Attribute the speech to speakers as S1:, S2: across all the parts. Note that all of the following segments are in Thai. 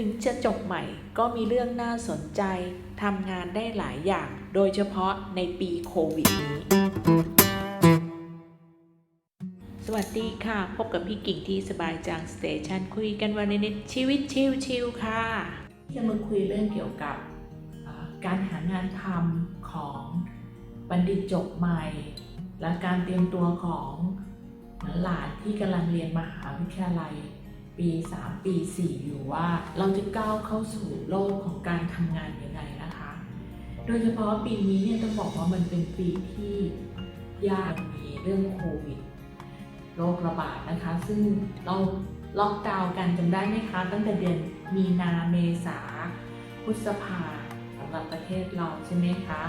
S1: ถึงจะจบใหม่ก็มีเรื่องน่าสนใจทำงานได้หลายอย่าง โดยเฉพาะในปีโควิดนี้ สวัสดีค่ะ พบกับพี่กิ่งที่สบายจังสเตชันคุยกันวันนิดชีวิตชิวๆค่ะ จะมาคุยเรื่องเกี่ยวกับการหางานทำของบัณฑิตจบใหม่ และการเตรียมตัวของหลานที่กำลังเรียนมหาวิทยาลัย ปี 3 ปี 4 อยู่ว่าเราจะก้าวเข้าสู่โลกของการทำงานยังไงนะคะ โดยเฉพาะปีนี้เนี่ยต้องบอกว่ามันเป็นปีที่ยากมีเรื่องโควิดโรคระบาดนะคะ ซึ่งเราล็อกดาวน์กันจำได้ไหมคะ ตั้งแต่เดือนมีนาเมษาพฤษภาสำหรับประเทศเราใช่ไหมคะ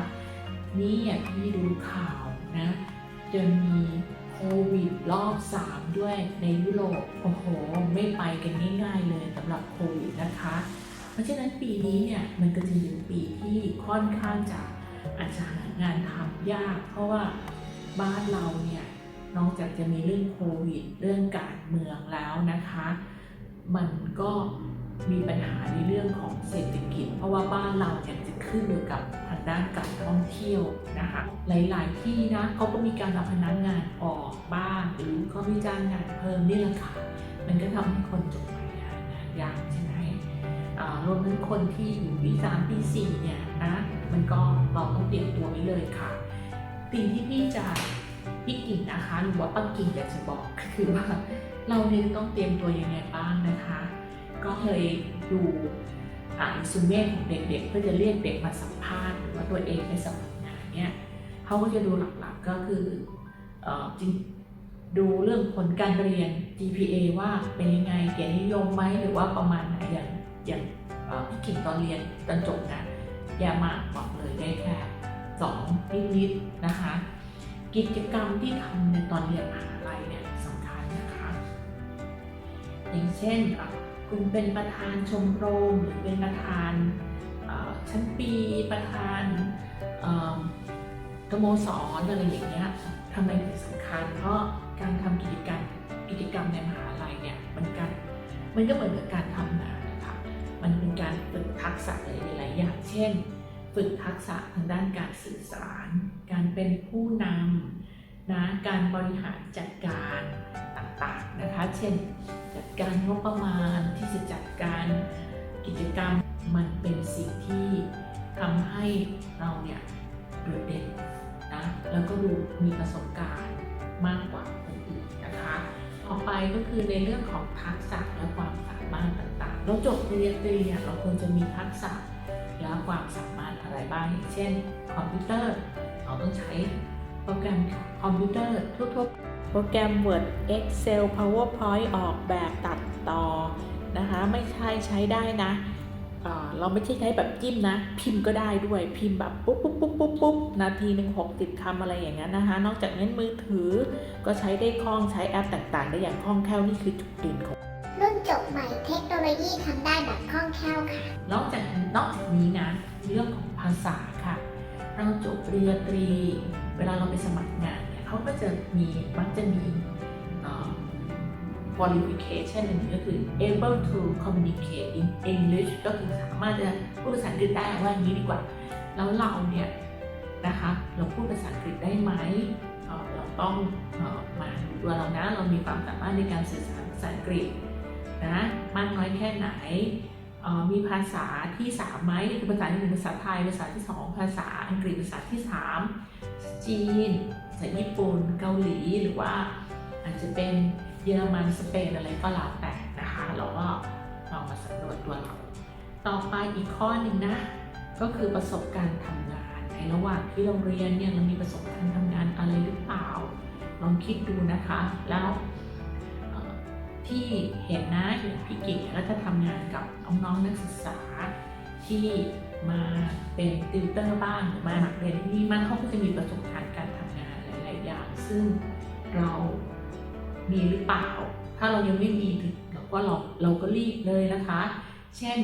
S1: นี่อะพี่ดูข่าวนะจะมี โควิดรอบ 3 ด้วยในยุโรปโอ้โห ไม่ไปกันง่ายๆเลยสำหรับโควิดนะคะ เพราะฉะนั้นปีนี้เนี่ยมันก็จะเป็นปีที่ค่อนข้างจะอาจจะหางานทำยาก เพราะว่าบ้านเราเนี่ยนอกจากจะมีเรื่องโควิด เรื่องการเมืองแล้วนะคะ มันก็ มีปัญหาในเรื่องของเศรษฐกิจ เพราะว่าบ้านเราเนี่ยจะขึ้นอยู่กับทางด้านการท่องเที่ยวนะคะหลาย ๆ ที่นะเขาก็มีการรับพนักงานออกบ้างหรือเขามีจ้างงานเพิ่มนี่แหละค่ะมันก็ทำให้คนจบใหม่หางานยากใช่ไหมรวมถึงคนที่อยู่ปีสามปีสี่เนี่ยนะมันก็เราต้องเตรียมตัวไว้เลยค่ะสิ่งที่พี่จะพี่กิ่งนะคะหรือว่าป้ากิ่งอยากจะบอกก็คือว่าเราเนี่ยต้องเตรียมตัวยังไงบ้างนะคะ ก็เคยดูอ่านซูเม่ของเด็กๆเพื่อจะเรียกเด็กมาสัมภาษณ์หรือว่าตัวเองไปสมัครงานเนี่ยเขาก็จะดูหลักๆก็คืออจริงดูเรื่องผลการเรียน GPA ว่าเป็นยังไงเกียรตินิยมไหมหรือว่าประมาณไหนอย่างอย่างพี่กิ่งตอนเรียนตอนจบนะแย่มากบอกเลยได้แค่สองนิดๆนะคะ กิจกรรมที่ทำในตอนเรียนมหาลัยเนี่ยสำคัญนะคะ อย่างเช่น คุณเป็นประธานชมรมหรือเป็นประธานชั้นปีประธานสโมสรอะไรอย่างเงี้ยทำไมถึงสำคัญ เพราะการทำกิจกรรมกิจกรรมในมหาลัยเนี่ยมันการมันก็เหมือนกับการทำงานนะคะมันเป็นการฝึกทักษะหลายๆอย่าง เช่น ฝึกทักษะทางด้านการสื่อสาร การเป็นผู้นำนะการบริหารจัดการ ต่างๆนะคะ เช่นจัดการงบประมาณที่จะจัดการกิจกรรมมันเป็นสิ่งที่ทำให้เราเนี่ยโดดเด่นนะแล้วก็ดูมีประสบการณ์มากกว่าคนอื่นนะคะต่อไปก็คือในเรื่องของทักษะและความสามารถต่างๆ เราจบปริญญาตรีเนี่ยเราควรจะมีทักษะและความสามารถอะไรบ้างอย่าง เช่น คอมพิวเตอร์ เราต้องใช้โปรแกรมคอมพิวเตอร์ทั่วๆ โปรแกรม Word Excel PowerPoint ออกแบบตัดต่อนะคะ ไม่ใช่ใช้ได้นะเอ่อเราไม่ใช่ใช้แบบจิ้มนะ พิมพ์ก็ได้ด้วยพิมพ์แบบปุ๊บปุ๊บปุ๊บปุ๊บปุ๊บนาทีหนึ่งหกสิบคำอะไรอย่างนั้นนะคะ นอกจากนั้นมือถือก็ใช้ได้คล่องใช้แอปต่างๆ ได้อย่างคล่องแคล่วนี่คือจุดเด่นของ
S2: รุ่นจบใหม่เทคโนโลยีทำได้แบบคล่องแคล่วค่ะ
S1: นอกจากนอกจากนี้นะเรื่องของภาษาค่ะ เราจบปริญญาตรี เวลาเราไปสมัครงาน เขาก็จะมีมักจะมีเอ่อ qualification อันหนึ่งก็คือ able to communicate in English ก็คือสามารถจะพูดภาษาอังกฤษได้ว่าอย่างนี้ดีกว่า แล้วเราเนี่ยนะคะเราพูดภาษาอังกฤษได้ไหมเเราต้องออมาตัวเรานะเรามีความสามารถในการสื่อสารภาษาอังกฤษนะมากน้อยแค่ไหนมีภาษาที่สามไหมคือภาษาที่หนึ่งภาษาไทยภาษาที่สองภาษาอังกฤษภาษาที่สามจีน ภาษาญี่ปุ่นเกาหลีหรือว่าอาจจะเป็นเยอรมันสเปนอะไรก็แล้วแต่นะคะ เราก็ลองมาสำรวจตัวเรา ต่อไปอีกข้อหนึ่งนะ ก็คือประสบการณ์ทำงาน ในระหว่างที่เราเรียนเนี่ยเรามีประสบการณ์ทำงานอะไรหรือเปล่า ลองคิดดูนะคะ แล้วที่เห็นนะอย่างพี่กิ่งก็จะทำงานกับน้องๆนักศึกษาที่มาเป็นติวเตอร์บ้างหรือมาหนักเรียนที่นี่มันเขาก็จะมีประสบการณ์การทำงาน ลายๆอย่าง ซึ่งเรามีหรือเปล่า ถ้าเรายังไม่มีเราก็เราเราก็รีบเลยนะคะ เช่น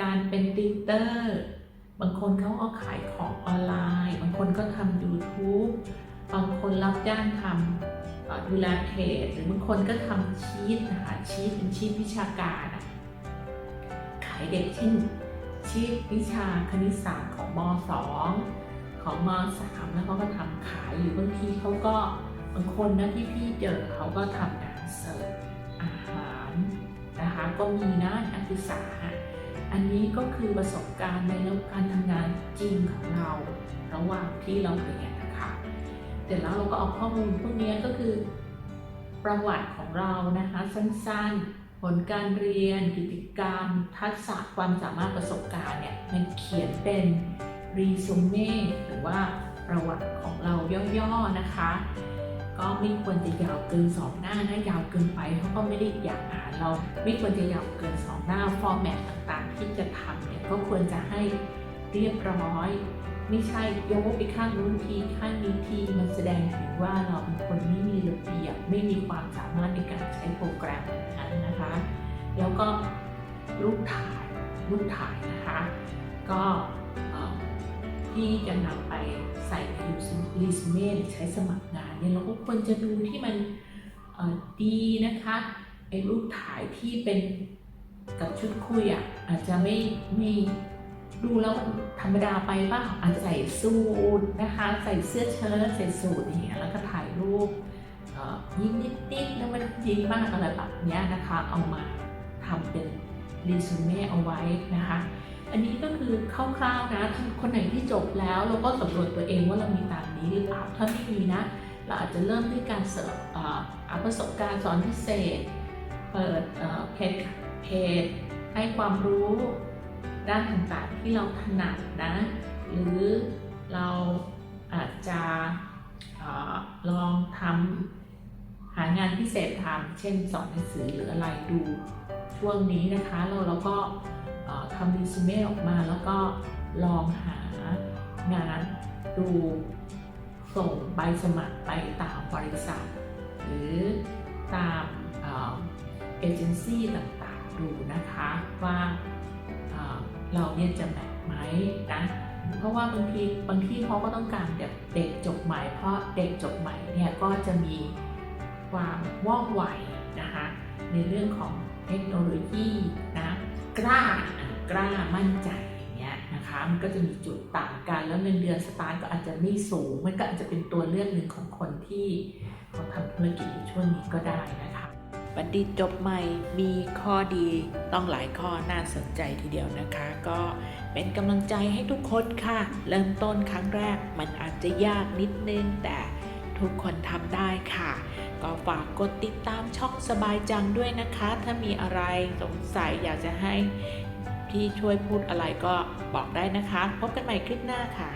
S1: การเป็นติวเตอร์ บางคนเขาก็ขายของออนไลน์ บางคนก็ทำ YouTube บางคนรับจ้างทำดูแลเพจ หรือบางคนก็ทำชีตนะคะชีตเป็นชีตวิชาการอะใครให้เด็กเช่นชีพวิชาคณิตศาสตร์ของม 2 ของม3แล้วเขาก็ทำขายหรือบางทีเขาก็บางคนนะที่พี่เจอเขาก็ทำงานเสิร์ฟอาหารนะคะก็มีนะนักศึกษา อันนี้ก็คือประสบการณ์ในเรื่องการทำงานจริงของเราระหว่างที่เราเรียนนะคะเสร็จแล้วเราก็เอาข้อมูลพวกนี้ก็คือประวัติของเรานะคะสั้นๆ ผลการเรียน กิจกรรม ทักษะความสามารถประสบการณ์เนี่ยมันเขียนเป็น รีซูเม่หรือว่าประวัติของเราย่อๆนะคะ ก็ไม่ควรจะยาวเกิน2หน้านะยาวเกินไปเขาก็ไม่ได้อยากอ่านเราไม่ควรจะยาวเกิน2หน้าฟอร์แมตต่างๆ ที่จะทำเนี่ยก็ควรจะให้เรียบร้อยไม่ใช่ยกไปข้างนู้นทีข้างนี้ทีมันแสดงถึงว่าเราเป็นคนไม่มีระเบียบไม่มีความสามารถในการใช้โปรแกรมนั้นนะคะ แล้วก็รูปถ่ายรูปถ่ายนะคะ ก็เที่จะนำไปใส่ในรีสูเม่หรือใช้สมัครงานเนี่ยเราก็ควรจะดูที่มันดีนะคะไอ้รูปถ่ายที่เป็นกับชุดคุยอะอาจจะไม่ไม่ดูแล้วมันธรรมดาไปป่ะอาจจะใส่สูทนะคะ ใส่เสื้อเชิ้ตใส่สูทอย่างเงี้ยแล้วก็ถ่ายรูปยิ้มนิดๆแล้วมันยิ้มมากอะไรแบบเนี้ยนะคะ เอามาทำเป็นรีสูเม่เอาไว้นะคะ อันนี้ก็คือคร่าวๆนะ คนไหนที่จบแล้วเราก็สำรวจตัวเองว่าเรามีตามนี้หรือเปล่าถ้าไม่มีนะ เราอาจจะเริ่มด้วยการเสิร์ฟเอาประสบการณ์สอนพิเศษ เปิดเพจเพจให้ความรู้ด้านต่างๆที่เราถนัดนะ หรือเราอาจจะออลองทำหางานพิเศษทำเช่นสอนหนังสือหรืออะไรดูช่วงนี้นะคะแล้วเราก็ ทำรีสูเม่ออกมา แล้วก็ลองหางานดูส่งใบสมัครไปตามบริษัท หรือตามเอเจนซี่ต่างๆดูนะคะว่าเอ่อเราเนี่ยจะแมทไหมนะเพราะว่าบางทีบางที่เขาก็ต้องการเด็กเด็กจบใหม่ เพราะเด็กจบใหม่เนี่ยก็จะมีความว่องไวนะคะในเรื่องของเทคโนโลยีนะกล้าอะ กล้ามั่นใจอย่างเงี้ยนะคะมันก็จะมีจุดต่างกันแล้วเงินเดือนสตาร์ทก็อาจจะไม่สูง มันก็อาจจะเป็นตัวเลือกหนึ่งของคนที่เขาทำธุรกิจในช่วงนี้ก็ได้นะคะบัณฑิตจบใหม่มีข้อดีต้องหลายข้อน่าสนใจทีเดียวนะคะ ก็เป็นกำลังใจให้ทุกคนค่ะ เริ่มต้นครั้งแรกมันอาจจะยากนิดนึงแต่ทุกคนทำได้ค่ะ ก็ฝากกดติดตามช่องสบายจังด้วยนะคะ ถ้ามีอะไรสงสัยอยากจะให้ ที่ช่วยพูดอะไรก็บอกได้นะคะ พบกันใหม่คลิปหน้าค่ะ